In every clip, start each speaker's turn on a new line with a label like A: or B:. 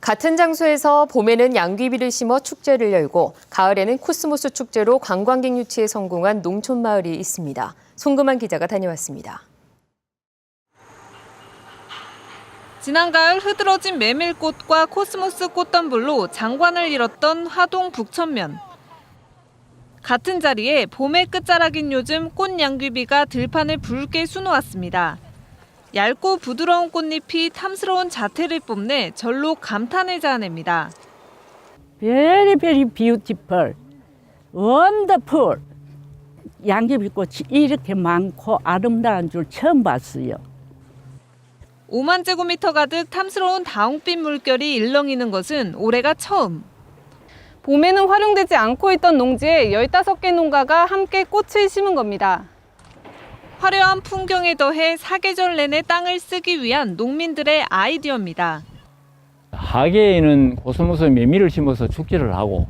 A: 같은 장소에서 봄에는 양귀비를 심어 축제를 열고 가을에는 코스모스 축제로 관광객 유치에 성공한 농촌 마을이 있습니다. 송금한 기자가 다녀왔습니다.
B: 지난 가을 흐드러진 메밀꽃과 코스모스 꽃덤불로 장관을 잃었던 화동 북천면. 같은 자리에 봄의 끝자락인 요즘 꽃 양귀비가 들판을 붉게 수놓았습니다. 얇고 부드러운 꽃잎이 탐스러운 자태를 뽐내 절로 감탄을 자아냅니다.
C: very very beautiful, wonderful. 양귀비꽃이 이렇게 많고 아름다운 줄 처음 봤어요.
B: 5만 제곱미터 가득 탐스러운 다홍빛 물결이 일렁이는 것은 올해가 처음.
D: 봄에는 활용되지 않고 있던 농지에 15개 농가가 함께 꽃을 심은 겁니다.
B: 화려한 풍경에 더해 사계절 내내 땅을 쓰기 위한 농민들의 아이디어입니다.
E: 하계에는 코스모스 메밀을 심어서 축제를 하고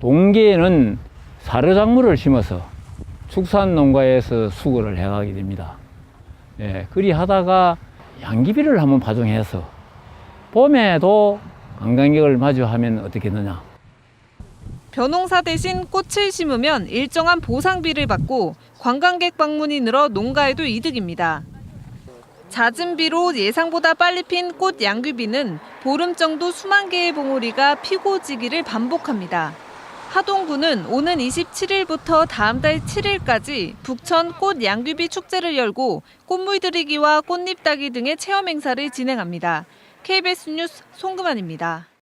E: 동계에는 사료작물을 심어서 축산 농가에서 수거를 해가게 됩니다. 예, 그리 하다가 양귀비를 한번 파종해서 봄에도 관광객을 마주하면 어떻겠느냐.
B: 벼농사 대신 꽃을 심으면 일정한 보상비를 받고 관광객 방문이 늘어 농가에도 이득입니다. 잦은 비로 예상보다 빨리 핀 꽃 양귀비는 보름 정도 수만 개의 봉우리가 피고 지기를 반복합니다. 하동구는 오는 27일부터 다음 달 7일까지 북천 꽃 양귀비 축제를 열고 꽃물 들이기와 꽃잎 따기 등의 체험 행사를 진행합니다. KBS 뉴스 송금환입니다.